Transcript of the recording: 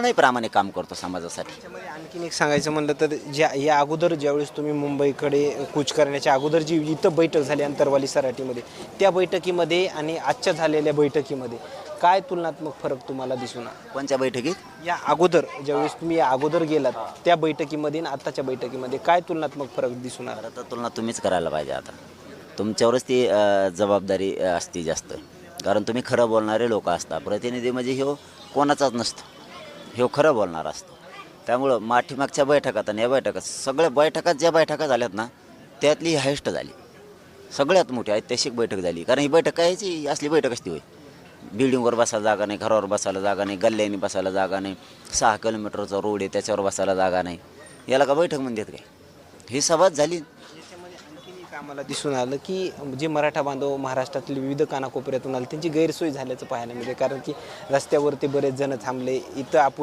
आपणही प्रामाणिक काम करतो समाजासाठी? त्याच्यामध्ये आणखीन एक सांगायचं म्हणलं तर ज्या या अगोदर ज्यावेळेस तुम्ही मुंबईकडे कूच करण्याच्या अगोदर जी इथं बैठक झाली अंतरवाली सराटीमध्ये त्या बैठकीमध्ये आणि आजच्या झालेल्या बैठकीमध्ये काय तुलनात्मक फरक तुम्हाला दिसून आला? कोणत्या बैठकीत? या अगोदर ज्यावेळेस तुम्ही या अगोदर गेलात त्या बैठकीमध्ये आणि आत्ताच्या बैठकीमध्ये काय तुलनात्मक फरक दिसून आला? खरं तर तुलना तुम्हीच करायला पाहिजे आता. तुमच्यावरच ती अ, जबाबदारी अ, असते जास्त. कारण तुम्ही खरं बोलणारे लोक असता. प्रतिनिधी म्हणजे ह्यो कोणाचाच नसतो. ह्यो खरं बोलणार असतो. त्यामुळं माठीमागच्या बैठकात आणि या बैठकात सगळ्या बैठकात ज्या बैठका झाल्यात ना त्यातली ही हायस्ट झाली. सगळ्यात मोठी ऐतिहासिक बैठक झाली. कारण ही बैठक काय याची असली बैठक असती होय. बिल्डिंगवर बसायला जागा नाही घरावर बसायला जागा नाही गल्ल्याने बसायला जागा नाही सहा किलोमीटरचा रोड आहे त्याच्यावर बसायला जागा नाही. याला का बैठक म्हणतात काय? ही सभाच झाली. आम्हाला दिसून आलं की जे मराठा बांधव महाराष्ट्रातील विविध कानाकोपऱ्यातून आले त्यांची गैरसोय झाल्याचं पाहायला मिळते कारण की रस्त्यावरती बरेच जण थांबले. इथं आपण